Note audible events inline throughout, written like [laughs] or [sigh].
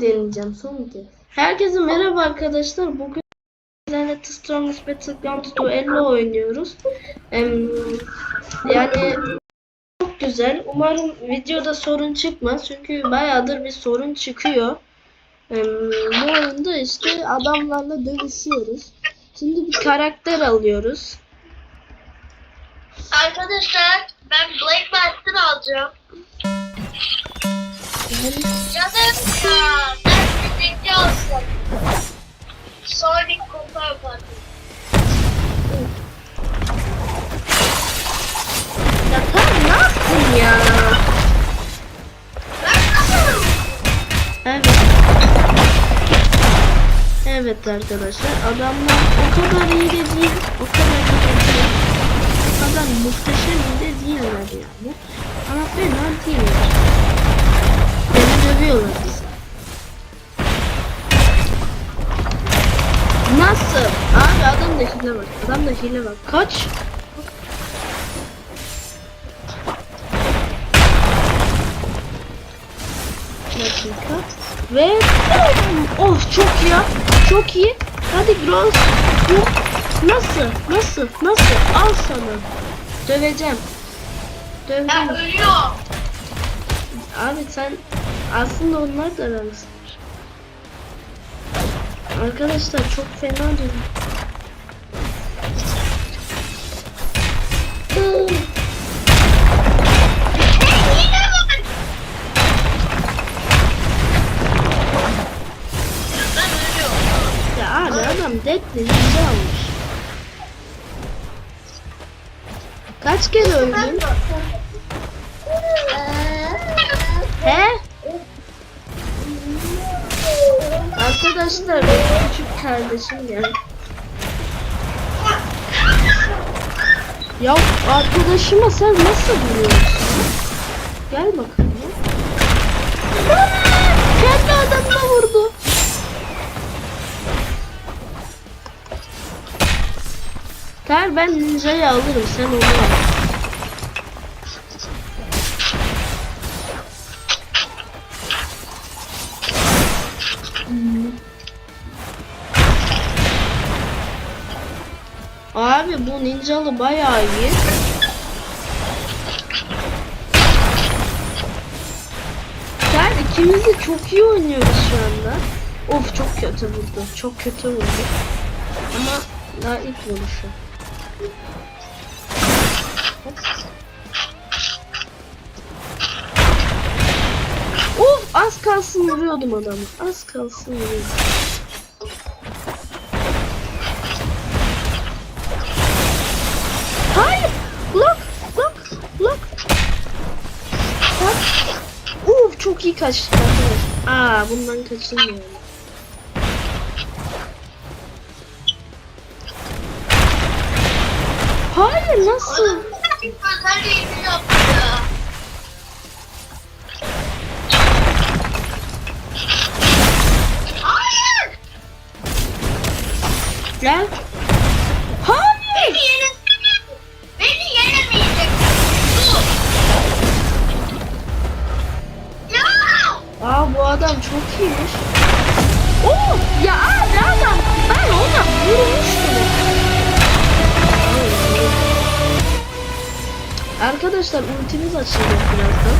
deneyeceğim son kez? Herkese merhaba arkadaşlar. Bugün sizlerle The Strongest Battleground Duello oynuyoruz. Yani çok güzel. Umarım videoda sorun çıkmaz. Çünkü bayağıdır bir sorun çıkıyor. Bu oyunda işte adamlarla dövüşüyoruz. Şimdi bir karakter alıyoruz. Arkadaşlar ben Black Master alacağım. Canım ya ben birinci alsam. Sonic Cooper Party. Ya tamam ne yaptın ya? Evet. Evet arkadaşlar adamlar o kadar iyi de değil, o kadar iyi de değil. O kadar muhteşem iyi de değiller yani. Ama fena değiller. Dövüyorlar bizi. Nasıl? Abi adam da hile var. Adam da hile var. Kaç? dakika. Ve of çok iyi. ya. Çok iyi. Hadi Gross. Bu nasıl? Nasıl? Nasıl? Al sana. Döveceğim. Döveceğim. ölüyorum. Abi sen aslında onlar da aramızdır. Arkadaşlar çok fena durum. ya abi adam deadly almış. Kaç kere öldün? Arkadaşlar benim küçük kardeşim geldi. Ya arkadaşıma sen nasıl vuruyorsun? Gel bakalım. Kendi adamına vurdu. Ter ben ninjayı alırım sen onu al. Abi bu ninjalı bayağı iyi. Ter ikimiz de çok iyi oynuyoruz şu anda. Of çok kötü vurdu. Çok kötü vurdu. Ama daha ilk vuruşu. Of az kalsın vuruyordum adamı. Az kalsın vuruyordum. şeyi kaçtık. Aa bundan kaçılmıyor. Hayır nasıl? Adam çok iyiymiş. Oo ya abi adam ben ona vurmuştum. Arkadaşlar ultimiz açılacak birazdan.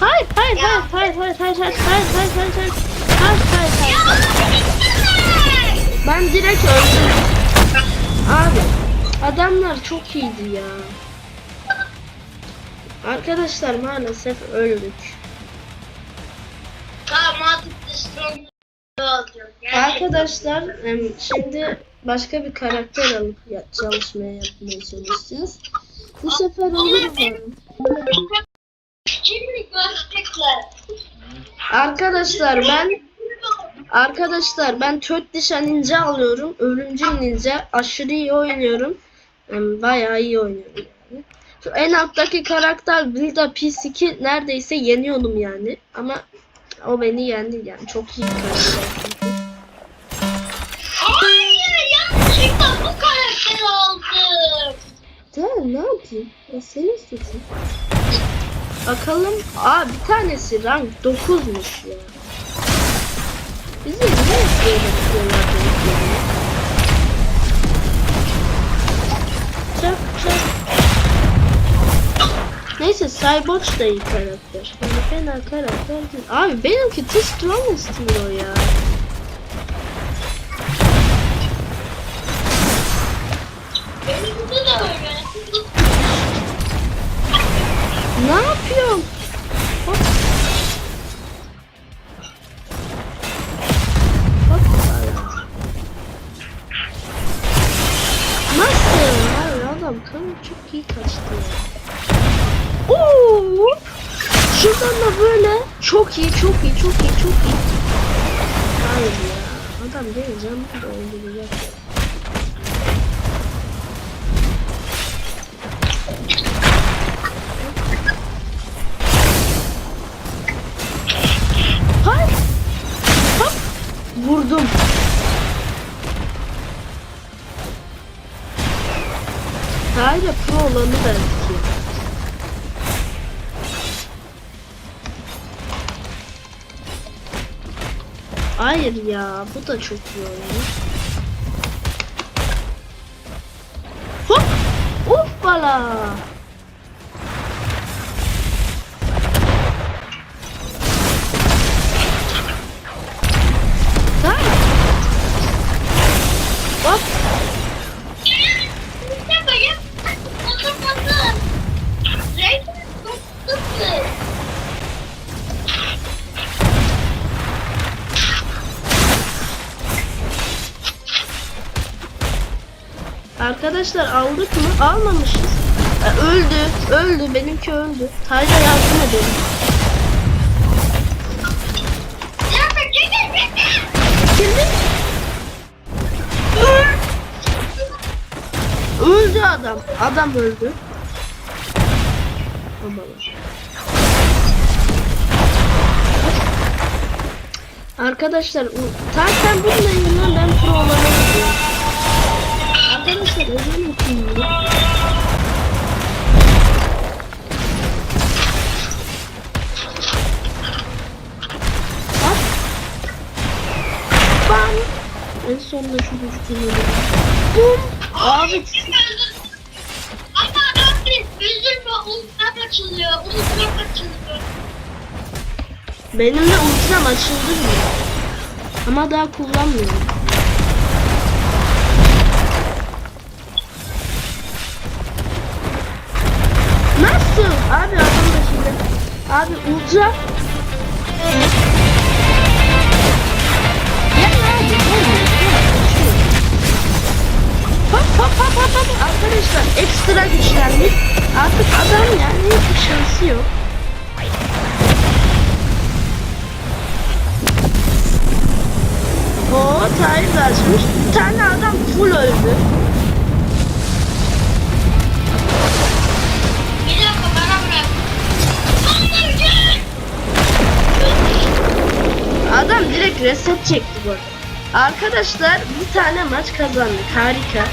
Hayır hayır hayır hayır hayır hayır hayır hayır hayır hayır hayır hayır hayır hayır. Ben direkt öldüm. Abi adamlar çok iyiydi ya. Arkadaşlar maalesef öldük. Arkadaşlar şimdi başka bir karakter alıp ya- çalışmaya yapmaya çalışacağız. Bu sefer olur mu? Arkadaşlar ben arkadaşlar ben Tört Dişen Ninja alıyorum. Ölümcül Ninja. Aşırı iyi oynuyorum. Em, Bayağı iyi oynuyorum yani. Şu en alttaki karakter Vilda P2 neredeyse yeniyordum yani. Ama o beni yendi yani. Çok iyi karakter. Hayır yanlışlıkla bu karakteri aldım. Tamam ne yapayım? Ya senin suçun. Bakalım. Aa bir tanesi rank 9'muş ya. Bizi böyle yapıyorlar böyle? Çak çak. Neyse Cyborg da iyi karakter. Yani fena karakter değil. Abi benimki The Strongest Hero ya. De öldürecek. Hayır. Hop. Vurdum. Hayır pro olanı belki. Hayır ya bu da çok iyi oynuyor. Hop! Hoppala! Tamam. Arkadaşlar aldık mı? Almamışız. E, öldü. Öldü. Benimki öldü. Tayla yardım edelim. Şimdi öldü adam. Adam öldü. Aman. Arkadaşlar zaten bununla yüzünden ben pro olamadım. Arkadaşlar özel okuyun ya. Bak. En sonunda şu düştüğünü. Bum. Abi Ama abi üzülme ultram açılıyor. Ultram açılıyor. benim de ultram açıldı bile. Ama daha kullanmıyorum. Abi adam da şimdi. Abi ultra. Hop hop hop hop hop. Arkadaşlar ekstra güçlendik. Artık adam yani hiçbir şansı yok. O tarih açmış. Bir tane adam full öldü. Adam direkt reset çekti bu arada. Arkadaşlar bir tane maç kazandık. Harika.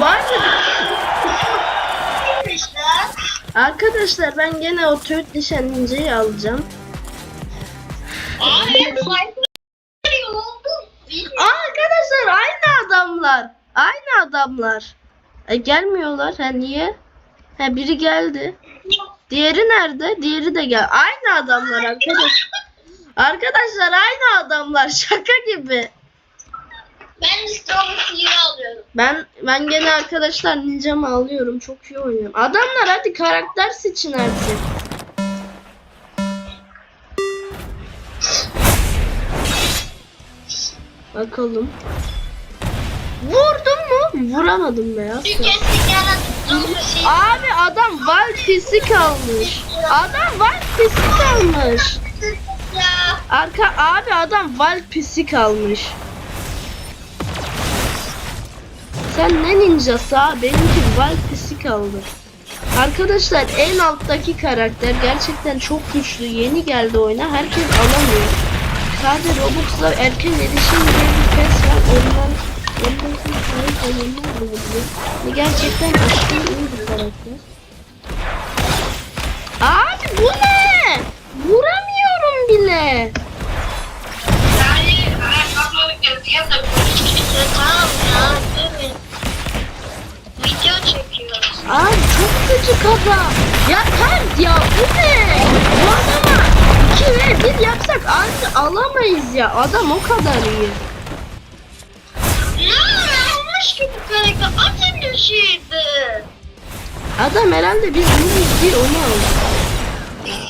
Var mı? Arkadaşlar ben gene o Türk nişancıyı alacağım. Abi arkadaşlar aynı adamlar. Aynı adamlar. E, gelmiyorlar. Ha niye? Ha biri geldi. Diğeri nerede? Diğeri de gel. Aynı adamlar arkadaş. Arkadaşlar aynı adamlar. [laughs] Şaka gibi. Ben Hero alıyorum. Ben ben gene arkadaşlar ninjamı alıyorum. Çok iyi oynuyorum. Adamlar hadi karakter seçin artık. Bakalım. Vurdum mu? Vuramadım be ya. Bir. Abi adam val pisik almış. Adam val pisik almış. Arka abi adam val pisik almış. Sen ne ninjası ha? Benimki val pisik aldı. Arkadaşlar en alttaki karakter gerçekten çok güçlü. Yeni geldi oyuna. Herkes alamıyor. Sadece Robux'la erken erişim diye bir pes var. Ondan Elbette. Ve gerçekten aşkın iyi bir karakter. Abi bu ne? Vuramıyorum bile. Yani ayakkabıları gözüye de böyle tamam ya değil mi? Video çekiyoruz. Abi çok kötü kaza. Ya Pert ya bu ne? Bu adama 2 ve 1 yapsak artık alamayız ya. Adam o kadar iyi. Ki bu karakter? Atın düşüydü. Adam herhalde biz bunu diye onu aldı.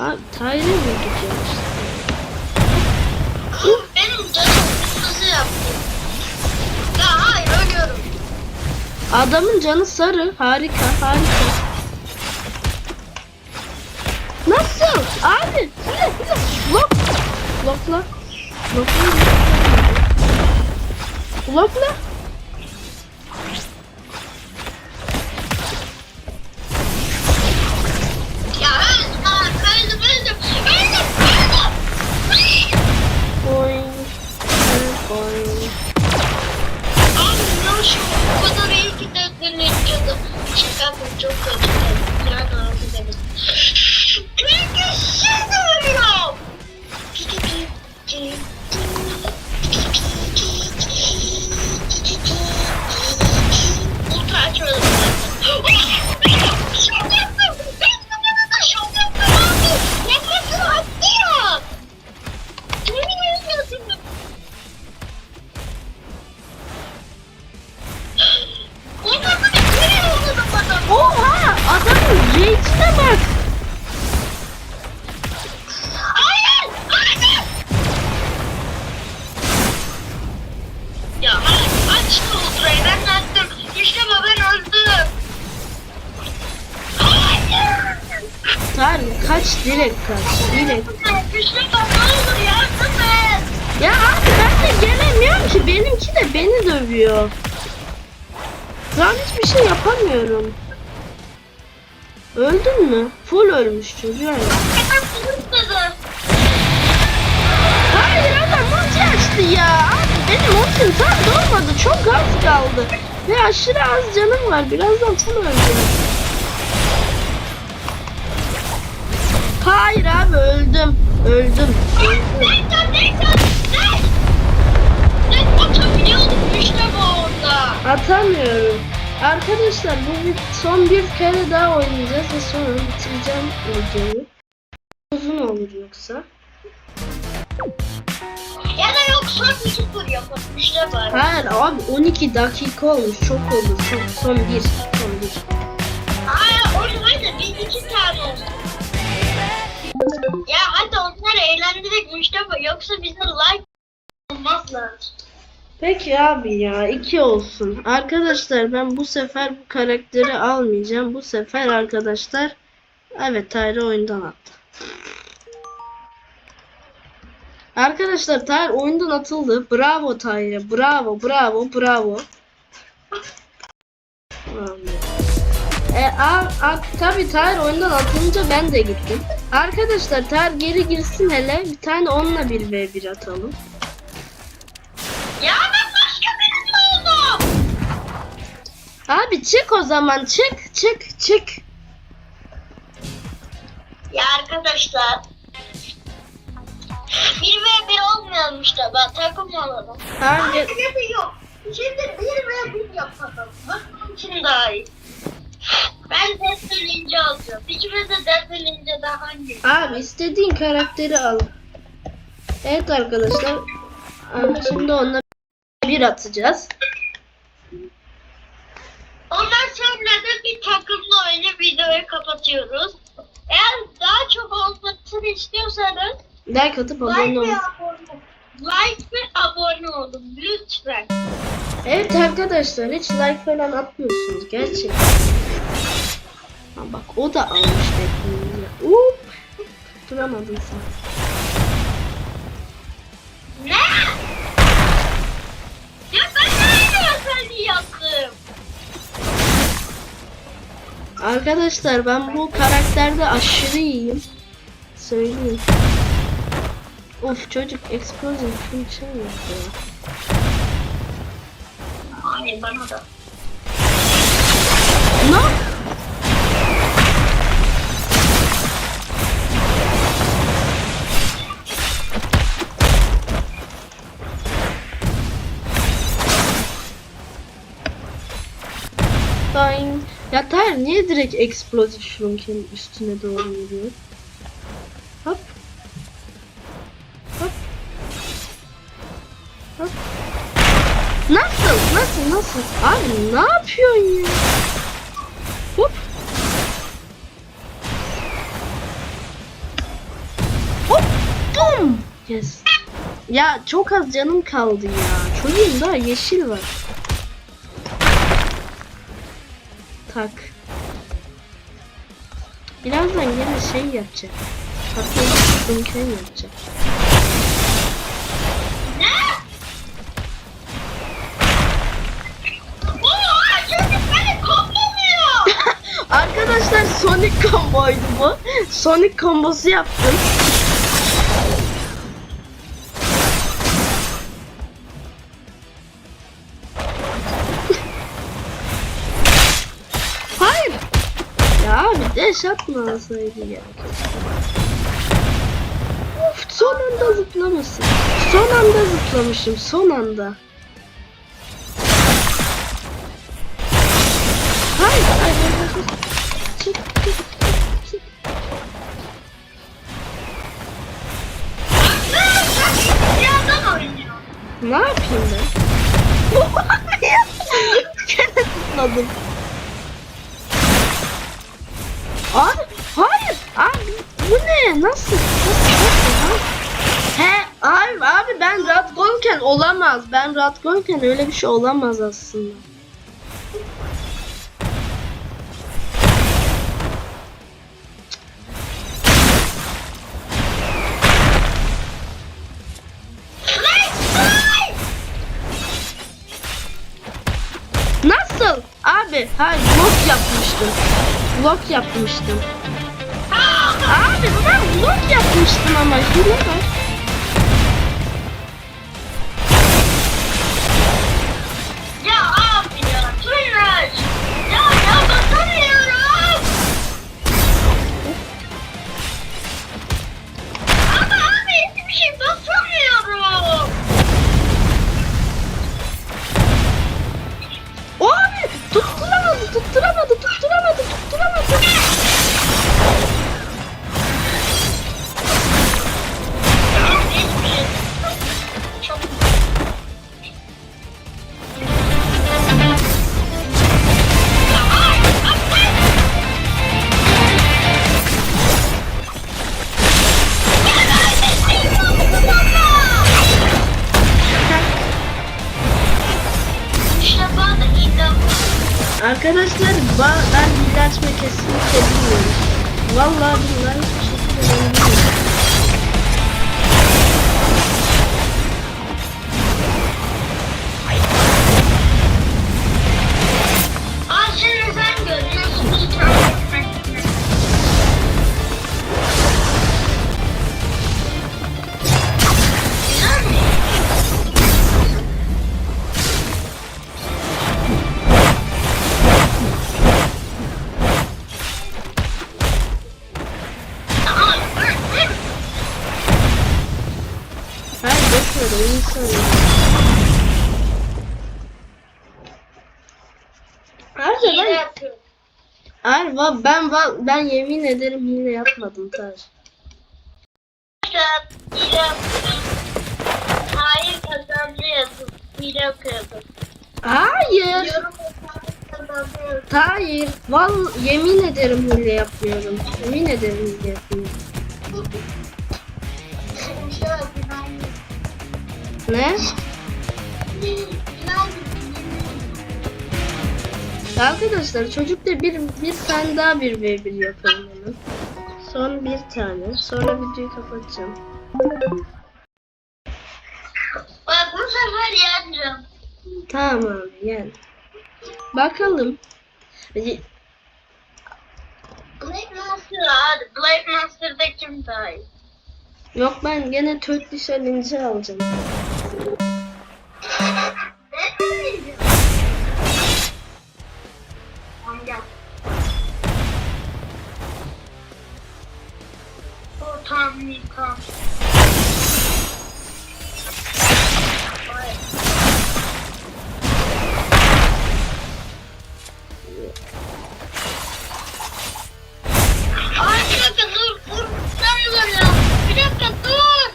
Abi Tyre vurduk ya. Benim canım kırmızı yaptı. Ya hayır ölüyorum. Adamın canı sarı. Harika harika. Nasıl? Abi. Hile hile. Blok. Blokla. Blokla. Blokla. Ya canım. Çıkardım çok kötü. Yani ağzı benim. Kaç direkt kaç. Direkt. Bu ne olur yardım et. Ya abi ben de gelemiyorum ki. Benimki de beni dövüyor. Ben hiçbir şey yapamıyorum. Öldün mü? Full ölmüş çocuğa ya. Hayır adam ulti açtı ya. Abi benim ultim tam dolmadı. Çok az kaldı. Ve aşırı az canım var. Birazdan tam öleceğim. Hayır abi öldüm. Öldüm. Orada. Atamıyorum. Arkadaşlar bu bir, son bir kere daha oynayacağız ve sonra bitireceğim videoyu. Uzun olur yoksa. Ya da yok son bir sıfır yapalım işte bari. Hayır abi 12 dakika olmuş. Çok oldu. Son, son bir. Son bir. Hayır onu hadi biz iki tane olsun. Ya hadi onları eğlendirek Mustafa yoksa bize like olmaz lazım. Peki abi ya iki olsun. Arkadaşlar ben bu sefer bu karakteri almayacağım. Bu sefer arkadaşlar evet Tyre oyundan attı. Arkadaşlar Tyre oyundan atıldı. Bravo Tyre. Bravo bravo bravo. E, a, a, tabii Tyre oyundan atılınca ben de gittim. Arkadaşlar Tyre geri girsin hele. Bir tane onunla bir v 1 atalım. Ya ben başka birisi oldum. Abi çık o zaman çık çık çık. Ya arkadaşlar. Bir ve bir olmayalım işte ben takım olalım. Hangi Hayır yok. Şimdi bir ve bir yapalım. Nasıl için daha iyi. Ben destelince alacağım. İkimiz de destelince de hangi? abi istediğin karakteri al. Evet arkadaşlar. Abi şimdi onunla bir atacağız. Ondan sonra da bir takımla oyunu videoyu kapatıyoruz. Eğer daha çok olmasını istiyorsanız Like atıp abone like ol. ve abone Like ve abone olun lütfen. Evet arkadaşlar hiç like falan atmıyorsunuz gerçekten. Ha bak o da almış tekniğini. Up. Duramadın sen. Ne? Ya ben nerede yaptım? Arkadaşlar ben bu karakterde aşırı iyiyim. Söyleyeyim. Of çocuk explosion şey yapıyor. Hayır bana da. Ne? Niye direkt eksplozif şurunkenin üstüne doğru yürüyor? Hop. Hop. Hop. Nasıl? Nasıl? Nasıl? Abi ne yapıyorsun ya? Hop. Hop. Bum. Yes. Ya çok az canım kaldı ya. Çocuğun daha yeşil var. Tak. Birazdan yine şey yapacak. Yapacak. Oo, çocuk beni kopmuyor. Arkadaşlar Sonic komboydu bu. Sonic kombosu yaptım. Abi deş atmasaydı ya. Of, son anda zıplamışsın. Son anda zıplamışım. Son anda. Hayır, hayır, hayır. Çık, çık, çık. Ne yapayım ben? [laughs] Gene zıpladım. Olamaz. Ben Radgonken öyle bir şey olamaz aslında. Nasıl? Abi, hayır blok yapmıştım. Blok yapmıştım. Abi ben blok yapmıştım ama hile var. Arkadaşlar ben hile açma kesinlikle bilmiyorum. Vallahi billahi hiçbir şekilde bilmiyorum. Ayrıca Hile ben, yapıyorum. ben, yemin ederim hile yapmadım yapıyorum. Hayır kazandı yazın. Hile yapıyordum. Hayır. Hayır. Val yemin ederim hile yapmıyorum. Yemin ederim hile yapmıyorum. Ne? Arkadaşlar çocukla bir bir tane daha bir v 1 yapalım hemen. Son bir tane. Sonra videoyu kapatacağım. Bak bu sefer yeneceğim. Tamam abi yani. Bakalım. Black Monster abi. Black Monster'da kim daha iyi? Yok ben gene Turkish Ninja alacağım. Tamam tamam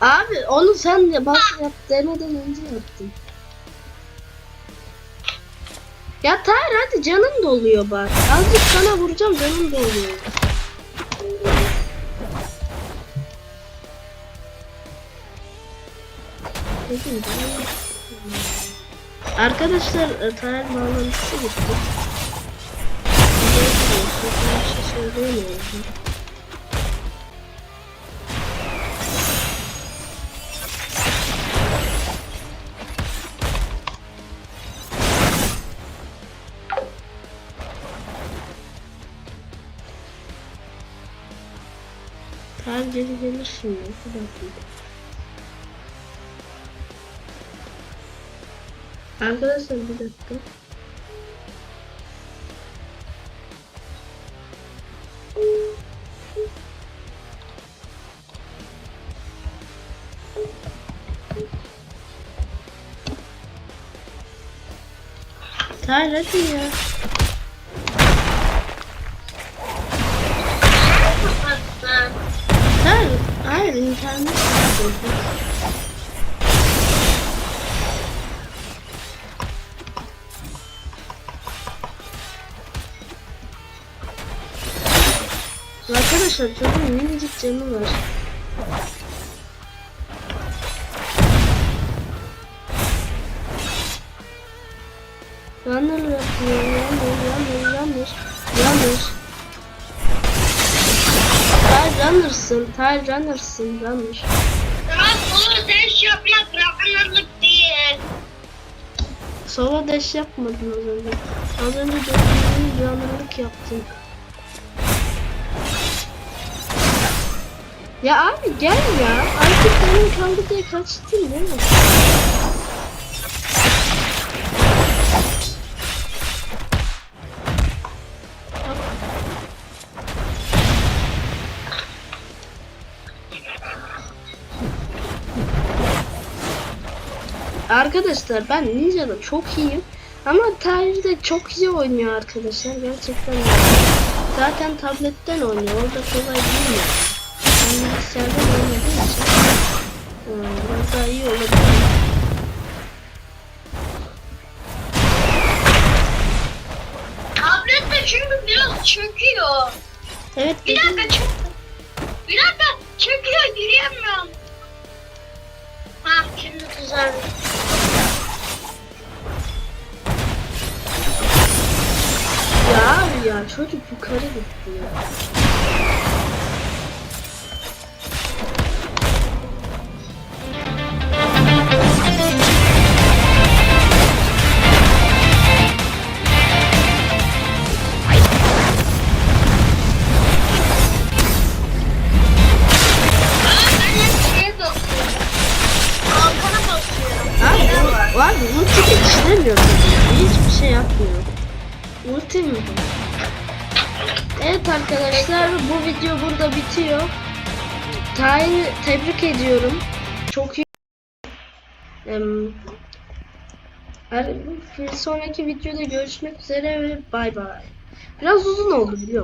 Abi onu sen de bak yap demeden önce yaptın. Ya Tahir hadi canın doluyor bak. Azıcık sana vuracağım canın doluyor. Canım- Arkadaşlar e, Tahir bağlantısı gitti. Bir şey söyleyemiyorum. Tahir geri gelir şimdi. Bir dakika. Arkadaşlar bir dakika. Tahir hadi Arkadaşlar çocuğun minicik canı var. Yanır yapıyor, yanır, yanır, yanır, yanır. Ty runner'sın, Ty runner'sın, runner. Tamam bunu sen yapmak bırakmalık değil. Sova dash yapmadın az önce. Az önce runner'lık yaptın. Ya abi gel ya. Artık benim kaldı diye kaçtın değil mi? Arkadaşlar ben Ninja'da çok iyiyim. Ama Tahir de çok iyi oynuyor arkadaşlar. Gerçekten. Zaten tabletten oynuyor. Orada kolay değil mi? Ben bilgisayardan oynadığım için biraz daha iyi olabilir. Tablette çünkü biraz çöküyor. Evet Bir dakika çök. Bir dakika çöküyor giremiyorum. Ha şimdi düzeldi. Ya ya çocuk yukarı gitti ya. Tebrik ediyorum. Çok iyi. Her- bir sonraki videoda görüşmek üzere ve bay bay. Biraz uzun oldu biliyorum.